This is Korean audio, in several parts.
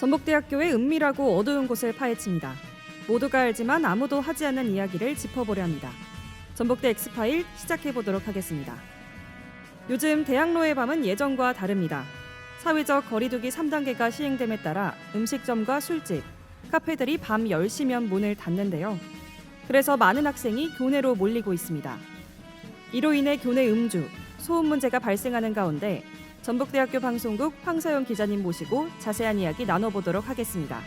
전북대학교의 은밀하고 어두운 곳을 파헤칩니다. 모두가 알지만 아무도 하지 않는 이야기를 짚어보려 합니다. 전북대 엑스파일 시작해 보도록 하겠습니다. 요즘 대학로의 밤은 예전과 다릅니다. 사회적 거리두기 3단계가 시행됨에 따라 음식점과 술집, 카페들이 밤 10시면 문을 닫는데요. 그래서 많은 학생이 교내로 몰리고 있습니다. 이로 인해 교내 음주, 소음 문제가 발생하는 가운데 전북대학교 방송국 황서영 기자님 모시고 자세한 이야기 나눠보도록 하겠습니다.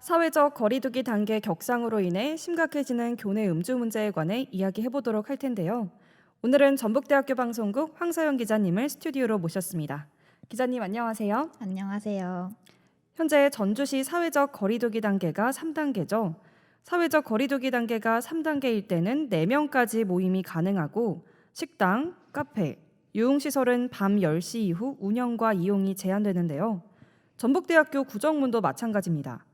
사회적 거리두기 단계 격상으로 인해 심각해지는 교내 음주 문제에 관해 이야기해 보도록 할 텐데요. 오늘은 전북대학교 방송국 황서영 기자님을 스튜디오로 모셨습니다. 기자님 안녕하세요. 안녕하세요. 현재 전주시 사회적 거리두기 단계가 3단계죠. 사회적 거리두기 단계가 3단계일 때는 4명까지 모임이 가능하고 식당, 카페, 유흥시설은 밤 10시 이후 운영과 이용이 제한되는데요. 전북대학교 구정문도 마찬가지입니다.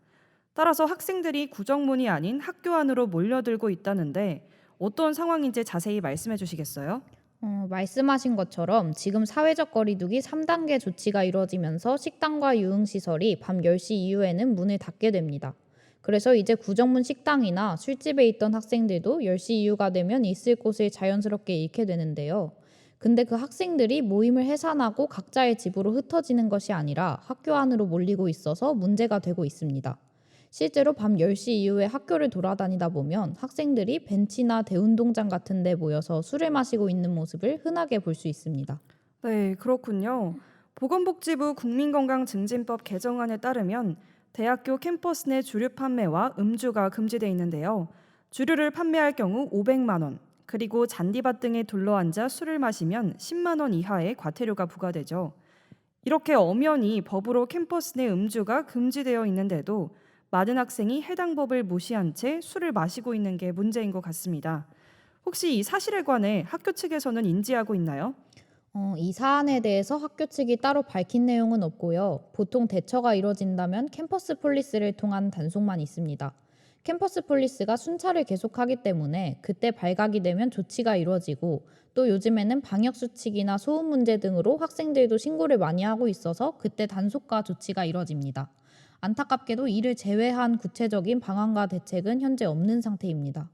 따라서 학생들이 구정문이 아닌 학교 안으로 몰려들고 있다는데 어떤 상황인지 자세히 말씀해 주시겠어요? 어, 말씀하신 것처럼 지금 사회적 거리두기 3단계 조치가 이루어지면서 식당과 유흥시설이 밤 10시 이후에는 문을 닫게 됩니다. 그래서 이제 구정문 식당이나 술집에 있던 학생들도 10시 이후가 되면 있을 곳을 자연스럽게 잃게 되는데요. 근데 그 학생들이 모임을 해산하고 각자의 집으로 흩어지는 것이 아니라 학교 안으로 몰리고 있어서 문제가 되고 있습니다. 실제로 밤 10시 이후에 학교를 돌아다니다 보면 학생들이 벤치나 대운동장 같은 데 모여서 술을 마시고 있는 모습을 흔하게 볼 수 있습니다. 네, 그렇군요. 보건복지부 국민건강증진법 개정안에 따르면 대학교 캠퍼스 내 주류 판매와 음주가 금지돼 있는데요. 주류를 판매할 경우 500만 원, 그리고 잔디밭 등에 둘러앉아 술을 마시면 10만 원 이하의 과태료가 부과되죠. 이렇게 엄연히 법으로 캠퍼스 내 음주가 금지되어 있는데도 많은 학생이 해당 법을 무시한 채 술을 마시고 있는 게 문제인 것 같습니다. 혹시 이 사실에 관해 학교 측에서는 인지하고 있나요? 어, 이 사안에 대해서 학교 측이 따로 밝힌 내용은 없고요. 보통 대처가 이뤄진다면 캠퍼스 폴리스를 통한 단속만 있습니다. 캠퍼스 폴리스가 순찰을 계속하기 때문에 그때 발각이 되면 조치가 이루어지고 또 요즘에는 방역 수칙이나 소음 문제 등으로 학생들도 신고를 많이 하고 있어서 그때 단속과 조치가 이루어집니다. 안타깝게도 이를 제외한 구체적인 방안과 대책은 현재 없는 상태입니다.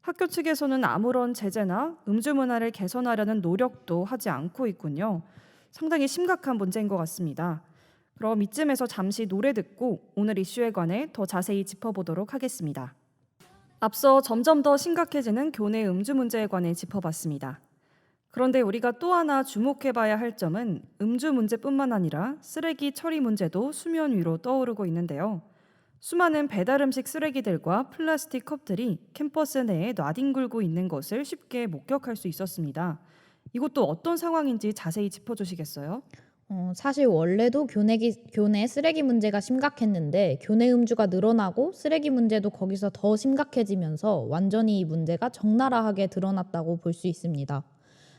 학교 측에서는 아무런 제재나 음주 문화를 개선하려는 노력도 하지 않고 있군요. 상당히 심각한 문제인 것 같습니다. 그럼 이쯤에서 잠시 노래 듣고 오늘 이슈에 관해 더 자세히 짚어보도록 하겠습니다. 앞서 점점 더 심각해지는 교내 음주 문제에 관해 짚어봤습니다. 그런데 우리가 또 하나 주목해 봐야 할 점은 음주 문제뿐만 아니라 쓰레기 처리 문제도 수면 위로 떠오르고 있는데요. 수많은 배달 음식 쓰레기들과 플라스틱 컵들이 캠퍼스 내에 놔뒹굴고 있는 것을 쉽게 목격할 수 있었습니다. 이것도 어떤 상황인지 자세히 짚어주시겠어요? 어, 사실 원래도 교내, 기, 교내 쓰레기 문제가 심각했는데 교내 음주가 늘어나고 쓰레기 문제도 거기서 더 심각해지면서 완전히 이 문제가 적나라하게 드러났다고 볼 수 있습니다.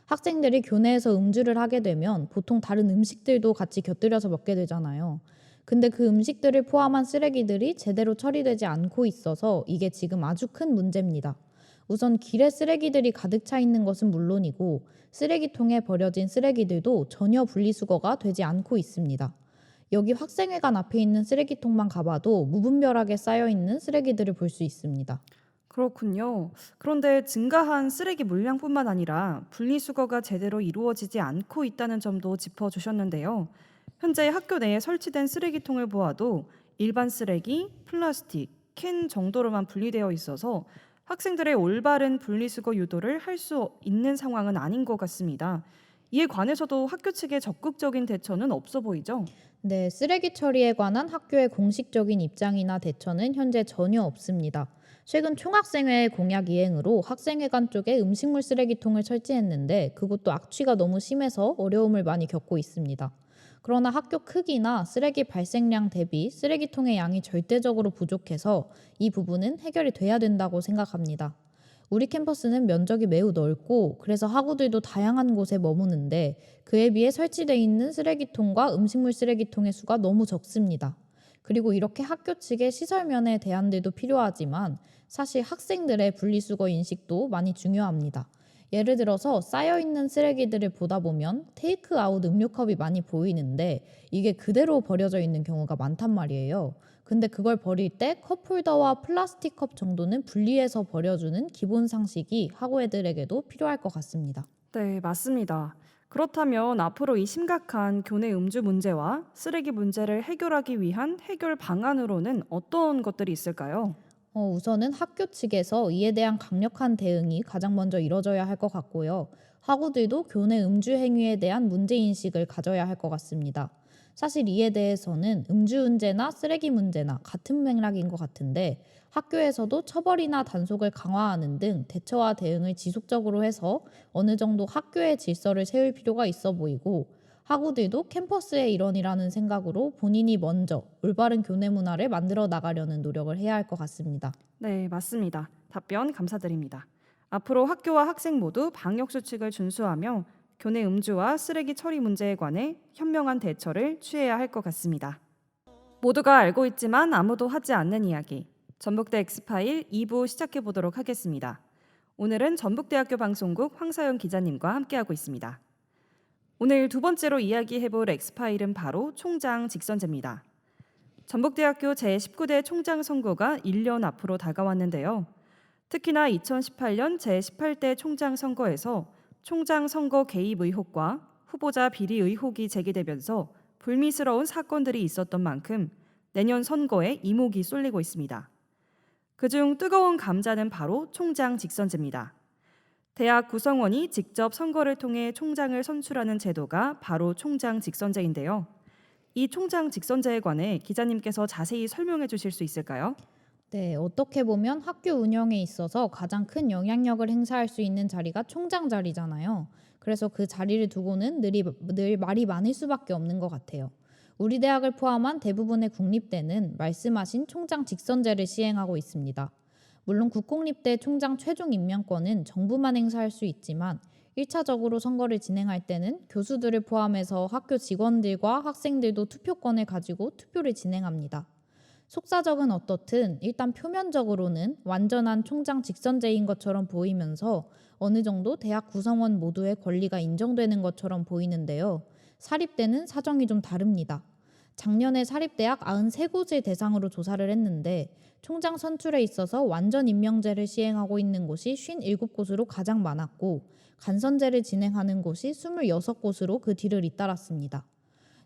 학생들이 교내에서 음주를 하게 되면 보통 다른 음식들도 같이 곁들여서 먹게 되잖아요. 근데 그 음식들을 포함한 쓰레기들이 제대로 처리되지 않고 있어서 이게 지금 아주 큰 문제입니다. 우선 길에 쓰레기들이 가득 차 있는 것은 물론이고 쓰레기통에 버려진 쓰레기들도 전혀 분리수거가 되지 않고 있습니다. 여기 학생회관 앞에 있는 쓰레기통만 가봐도 무분별하게 쌓여 있는 쓰레기들을 볼 수 있습니다. 그렇군요. 그런데 증가한 쓰레기 물량뿐만 아니라 분리수거가 제대로 이루어지지 않고 있다는 점도 짚어주셨는데요. 현재 학교 내에 설치된 쓰레기통을 보아도 일반 쓰레기, 플라스틱, 캔 정도로만 분리되어 있어서 학생들의 올바른 분리수거 유도를 할 수 있는 상황은 아닌 것 같습니다. 이에 관해서도 학교 측의 적극적인 대처는 없어 보이죠? 네, 쓰레기 처리에 관한 학교의 공식적인 입장이나 대처는 현재 전혀 없습니다. 최근 총학생회의 공약 이행으로 학생회관 쪽에 음식물 쓰레기통을 설치했는데 그것도 악취가 너무 심해서 어려움을 많이 겪고 있습니다. 그러나 학교 크기나 쓰레기 발생량 대비 쓰레기통의 양이 절대적으로 부족해서 이 부분은 해결이 돼야 된다고 생각합니다. 우리 캠퍼스는 면적이 매우 넓고 그래서 학우들도 다양한 곳에 머무는데 그에 비해 설치돼 있는 쓰레기통과 음식물 쓰레기통의 수가 너무 적습니다. 그리고 이렇게 학교 측의 시설면의 대안들도 필요하지만 사실 학생들의 분리수거 인식도 많이 중요합니다. 예를 들어서 쌓여있는 쓰레기들을 보다 보면 테이크아웃 음료컵이 많이 보이는데 이게 그대로 버려져 있는 경우가 많단 말이에요. 근데 그걸 버릴 때 컵홀더와 플라스틱 컵 정도는 분리해서 버려주는 기본 상식이 학우 애들에게도 필요할 것 같습니다. 네, 맞습니다. 그렇다면 앞으로 이 심각한 교내 음주 문제와 쓰레기 문제를 해결하기 위한 해결 방안으로는 어떤 것들이 있을까요? 어, 우선은 학교 측에서 이에 대한 강력한 대응이 가장 먼저 이뤄져야 할 것 같고요. 학우들도 교내 음주 행위에 대한 문제 인식을 가져야 할 것 같습니다. 사실 이에 대해서는 음주 문제나 쓰레기 문제나 같은 맥락인 것 같은데 학교에서도 처벌이나 단속을 강화하는 등 대처와 대응을 지속적으로 해서 어느 정도 학교의 질서를 세울 필요가 있어 보이고 학우들도 캠퍼스의 일원이라는 생각으로 본인이 먼저 올바른 교내 문화를 만들어 나가려는 노력을 해야 할 것 같습니다. 네, 맞습니다. 답변 감사드립니다. 앞으로 학교와 학생 모두 방역 수칙을 준수하며 교내 음주와 쓰레기 처리 문제에 관해 현명한 대처를 취해야 할 것 같습니다. 모두가 알고 있지만 아무도 하지 않는 이야기. 전북대 엑스파일 2부 시작해 보도록 하겠습니다. 오늘은 전북대학교 방송국 황사연 기자님과 함께하고 있습니다. 오늘 두 번째로 이야기해 볼 엑스파일은 바로 총장 직선제입니다. 전북대학교 제19대 총장 선거가 1년 앞으로 다가왔는데요. 특히나 2018년 제18대 총장 선거에서 총장 선거 개입 의혹과 후보자 비리 의혹이 제기되면서 불미스러운 사건들이 있었던 만큼 내년 선거에 이목이 쏠리고 있습니다. 그중 뜨거운 감자는 바로 총장 직선제입니다. 대학 구성원이 직접 선거를 통해 총장을 선출하는 제도가 바로 총장 직선제인데요. 이 총장 직선제에 관해 기자님께서 자세히 설명해 주실 수 있을까요? 네, 어떻게 보면 학교 운영에 있어서 가장 큰 영향력을 행사할 수 있는 자리가 총장 자리잖아요. 그래서 그 자리를 두고는 늘, 늘 말이 많을 수밖에 없는 것 같아요. 우리 대학을 포함한 대부분의 국립대는 말씀하신 총장 직선제를 시행하고 있습니다. 물론 국공립대 총장 최종 임명권은 정부만 행사할 수 있지만 1차적으로 선거를 진행할 때는 교수들을 포함해서 학교 직원들과 학생들도 투표권을 가지고 투표를 진행합니다. 속사적은 어떻든 일단 표면적으로는 완전한 총장 직선제인 것처럼 보이면서 어느 정도 대학 구성원 모두의 권리가 인정되는 것처럼 보이는데요. 사립대는 사정이 좀 다릅니다. 작년에 사립대학 93곳을 대상으로 조사를 했는데 총장 선출에 있어서 완전 임명제를 시행하고 있는 곳이 57곳으로 가장 많았고 간선제를 진행하는 곳이 26곳으로 그 뒤를 잇따랐습니다.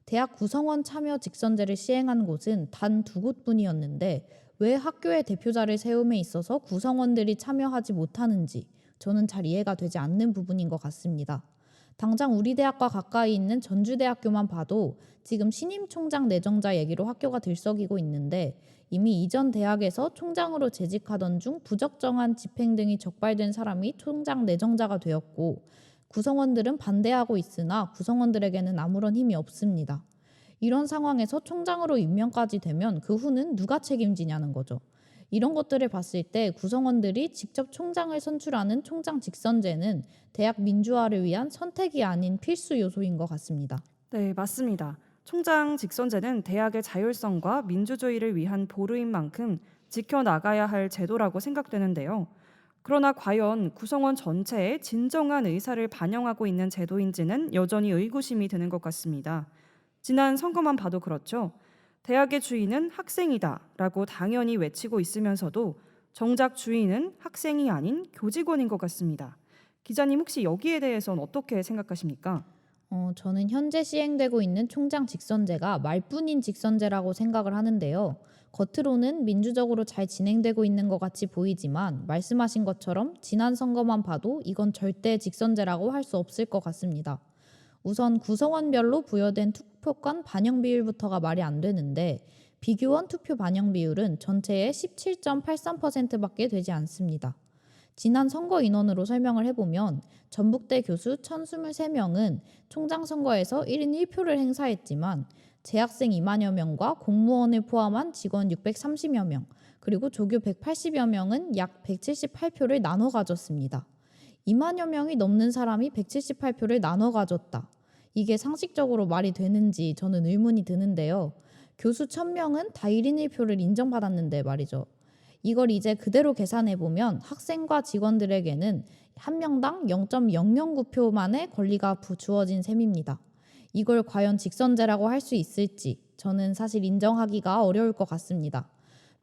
대학 구성원 참여 직선제를 시행한 곳은 단 두 곳뿐이었는데 왜 학교의 대표자를 세움에 있어서 구성원들이 참여하지 못하는지 저는 잘 이해가 되지 않는 부분인 것 같습니다. 당장 우리 대학과 가까이 있는 전주대학교만 봐도 지금 신임 총장 내정자 얘기로 학교가 들썩이고 있는데 이미 이전 대학에서 총장으로 재직하던 중 부적정한 집행 등이 적발된 사람이 총장 내정자가 되었고 구성원들은 반대하고 있으나 구성원들에게는 아무런 힘이 없습니다. 이런 상황에서 총장으로 임명까지 되면 그 후는 누가 책임지냐는 거죠. 이런 것들을 봤을 때 구성원들이 직접 총장을 선출하는 총장 직선제는 대학 민주화를 위한 선택이 아닌 필수 요소인 것 같습니다. 네, 맞습니다. 총장 직선제는 대학의 자율성과 민주주의를 위한 보루인 만큼 지켜나가야 할 제도라고 생각되는데요. 그러나 과연 구성원 전체의 진정한 의사를 반영하고 있는 제도인지는 여전히 의구심이 드는 것 같습니다. 지난 선거만 봐도 그렇죠. 대학의 주인은 학생이다라고 당연히 외치고 있으면서도 정작 주인은 학생이 아닌 교직원인 것 같습니다. 기자님 혹시 여기에 대해서는 어떻게 생각하십니까? 어, 저는 현재 시행되고 있는 총장 직선제가 말뿐인 직선제라고 생각을 하는데요. 겉으로는 민주적으로 잘 진행되고 있는 것 같이 보이지만 말씀하신 것처럼 지난 선거만 봐도 이건 절대 직선제라고 할 수 없을 것 같습니다. 우선 구성원별로 부여된 투표권 반영 비율부터가 말이 안 되는데 비교원 투표 반영 비율은 전체의 17.83%밖에 되지 않습니다. 지난 선거 인원으로 설명을 해보면 전북대 교수 1023명은 총장 선거에서 1인 1표를 행사했지만 재학생 2만여 명과 공무원을 포함한 직원 630여 명, 그리고 조교 180여 명은 약 178표를 나눠 가졌습니다. 2만여 명이 넘는 사람이 178표를 나눠 가졌다. 이게 상식적으로 말이 되는지 저는 의문이 드는데요. 교수 1000명은 다 1인 1표를 인정받았는데 말이죠. 이걸 이제 그대로 계산해 보면 학생과 직원들에게는 한 명당 0.009표만의 권리가 부- 주어진 셈입니다. 이걸 과연 직선제라고 할 수 있을지 저는 사실 인정하기가 어려울 것 같습니다.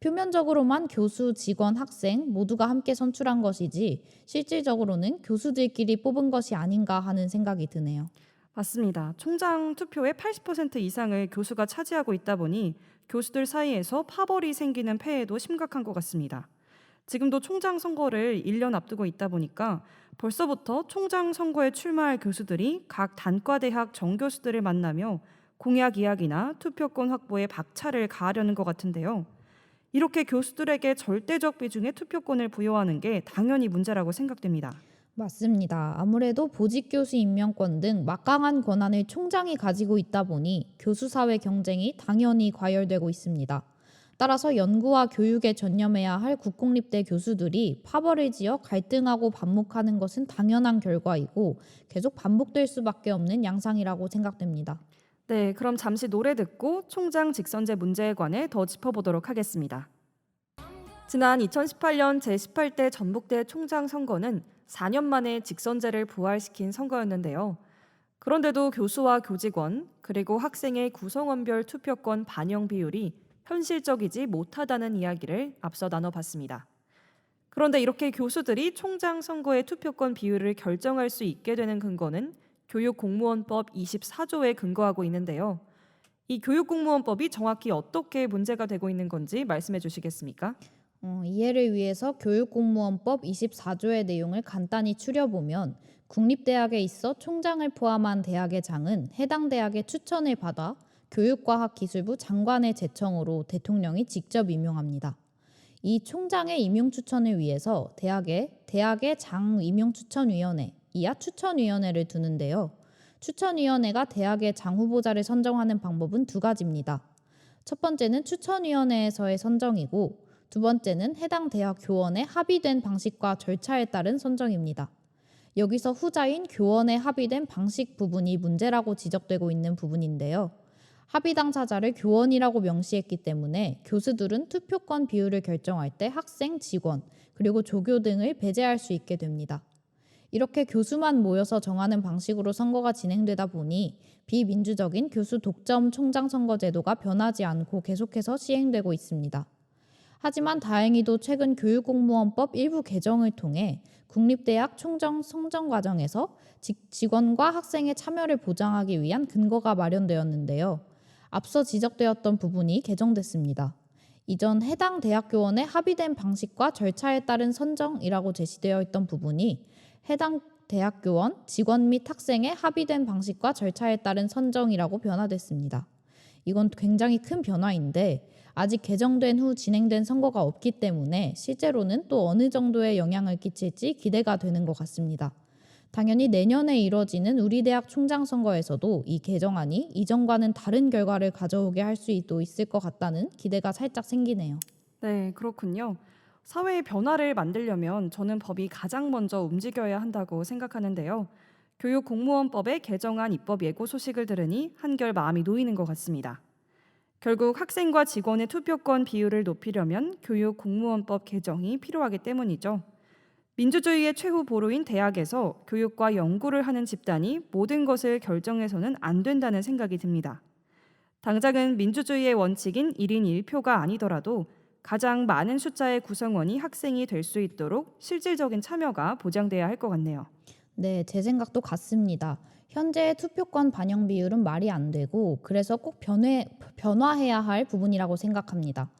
표면적으로만 교수, 직원, 학생 모두가 함께 선출한 것이지 실질적으로는 교수들끼리 뽑은 것이 아닌가 하는 생각이 드네요. 맞습니다. 총장 투표의 80% 이상을 교수가 차지하고 있다 보니 교수들 사이에서 파벌이 생기는 폐해도 심각한 것 같습니다. 지금도 총장 선거를 1년 앞두고 있다 보니까 벌써부터 총장 선거에 출마할 교수들이 각 단과대학 정교수들을 만나며 공약 이야기나 투표권 확보에 박차를 가하려는 것 같은데요. 이렇게 교수들에게 절대적 비중의 투표권을 부여하는 게 당연히 문제라고 생각됩니다. 맞습니다. 아무래도 보직 교수 임명권 등 막강한 권한을 총장이 가지고 있다 보니 교수 사회 경쟁이 당연히 과열되고 있습니다. 따라서 연구와 교육에 전념해야 할 국공립대 교수들이 파벌을 지어 갈등하고 반목하는 것은 당연한 결과이고 계속 반복될 수밖에 없는 양상이라고 생각됩니다. 네, 그럼 잠시 노래 듣고 총장 직선제 문제에 관해 더 짚어보도록 하겠습니다. 지난 2018년 제18대 전북대 총장 선거는 4년 만에 직선제를 부활시킨 선거였는데요. 그런데도 교수와 교직원 그리고 학생의 구성원별 투표권 반영 비율이 현실적이지 못하다는 이야기를 앞서 나눠봤습니다. 그런데 이렇게 교수들이 총장 선거의 투표권 비율을 결정할 수 있게 되는 근거는 교육공무원법 24조에 근거하고 있는데요. 이 교육공무원법이 정확히 어떻게 문제가 되고 있는 건지 말씀해 주시겠습니까? 어, 이해를 위해서 교육공무원법 24조의 내용을 간단히 추려보면 국립대학에 있어 총장을 포함한 대학의 장은 해당 대학의 추천을 받아 교육과학기술부 장관의 제청으로 대통령이 직접 임용합니다. 이 총장의 임용 추천을 위해서 대학에 대학의 장 임용 추천위원회, 이하 추천위원회를 두는데요. 추천위원회가 대학의 장 후보자를 선정하는 방법은 두 가지입니다. 첫 번째는 추천위원회에서의 선정이고 두 번째는 해당 대학 교원의 합의된 방식과 절차에 따른 선정입니다. 여기서 후자인 교원의 합의된 방식 부분이 문제라고 지적되고 있는 부분인데요. 합의 당사자를 교원이라고 명시했기 때문에 교수들은 투표권 비율을 결정할 때 학생, 직원, 그리고 조교 등을 배제할 수 있게 됩니다. 이렇게 교수만 모여서 정하는 방식으로 선거가 진행되다 보니 비민주적인 교수 독점 총장 선거 제도가 변하지 않고 계속해서 시행되고 있습니다. 하지만 다행히도 최근 교육공무원법 일부 개정을 통해 국립대학 총정 성정 과정에서 직- 직원과 학생의 참여를 보장하기 위한 근거가 마련되었는데요. 앞서 지적되었던 부분이 개정됐습니다. 이전 해당 대학 교원의 합의된 방식과 절차에 따른 선정이라고 제시되어 있던 부분이 해당 대학 교원, 직원 및 학생의 합의된 방식과 절차에 따른 선정이라고 변화됐습니다. 이건 굉장히 큰 변화인데 아직 개정된 후 진행된 선거가 없기 때문에 실제로는 또 어느 정도의 영향을 끼칠지 기대가 되는 것 같습니다. 당연히 내년에 이뤄지는 우리 대학 총장 선거에서도 이 개정안이 이전과는 다른 결과를 가져오게 할 수도 있을 것 같다는 기대가 살짝 생기네요. 네, 그렇군요. 사회의 변화를 만들려면 저는 법이 가장 먼저 움직여야 한다고 생각하는데요. 교육공무원법의 개정안 입법 예고 소식을 들으니 한결 마음이 놓이는 것 같습니다. 결국 학생과 직원의 투표권 비율을 높이려면 교육 공무원법 개정이 필요하기 때문이죠. 민주주의의 최후 보루인 대학에서 교육과 연구를 하는 집단이 모든 것을 결정해서는 안 된다는 생각이 듭니다. 당장은 민주주의의 원칙인 1인 1표가 아니더라도 가장 많은 숫자의 구성원이 학생이 될 수 있도록 실질적인 참여가 보장돼야 할 것 같네요. 네, 제 생각도 같습니다. 현재의 투표권 반영 비율은 말이 안 되고 그래서 꼭 변해, 변화해야 할 부분이라고 생각합니다.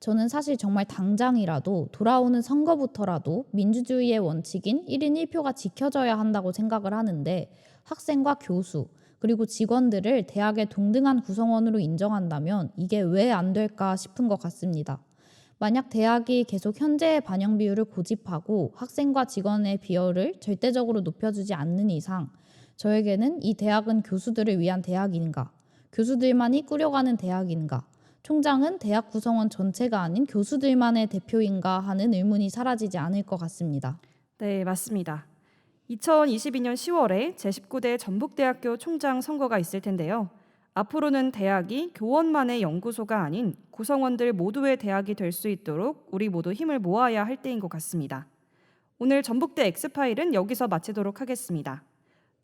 저는 사실 정말 당장이라도 돌아오는 선거부터라도 민주주의의 원칙인 1인 1표가 지켜져야 한다고 생각을 하는데 학생과 교수 그리고 직원들을 대학의 동등한 구성원으로 인정한다면 이게 왜 안 될까 싶은 것 같습니다. 만약 대학이 계속 현재의 반영 비율을 고집하고 학생과 직원의 비율을 절대적으로 높여주지 않는 이상 저에게는 이 대학은 교수들을 위한 대학인가, 교수들만이 꾸려가는 대학인가, 총장은 대학 구성원 전체가 아닌 교수들만의 대표인가 하는 의문이 사라지지 않을 것 같습니다. 네, 맞습니다. 2022년 10월에 제19대 전북대학교 총장 선거가 있을 텐데요. 앞으로는 대학이 교원만의 연구소가 아닌 구성원들 모두의 대학이 될 수 있도록 우리 모두 힘을 모아야 할 때인 것 같습니다. 오늘 전북대 엑스파일은 여기서 마치도록 하겠습니다.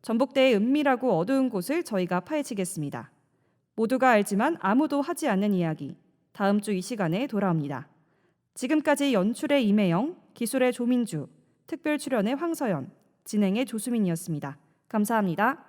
전북대의 은밀하고 어두운 곳을 저희가 파헤치겠습니다. 모두가 알지만 아무도 하지 않는 이야기. 다음 주 이 시간에 돌아옵니다. 지금까지 연출의 임혜영, 기술의 조민주, 특별 출연의 황서연, 진행의 조수민이었습니다. 감사합니다.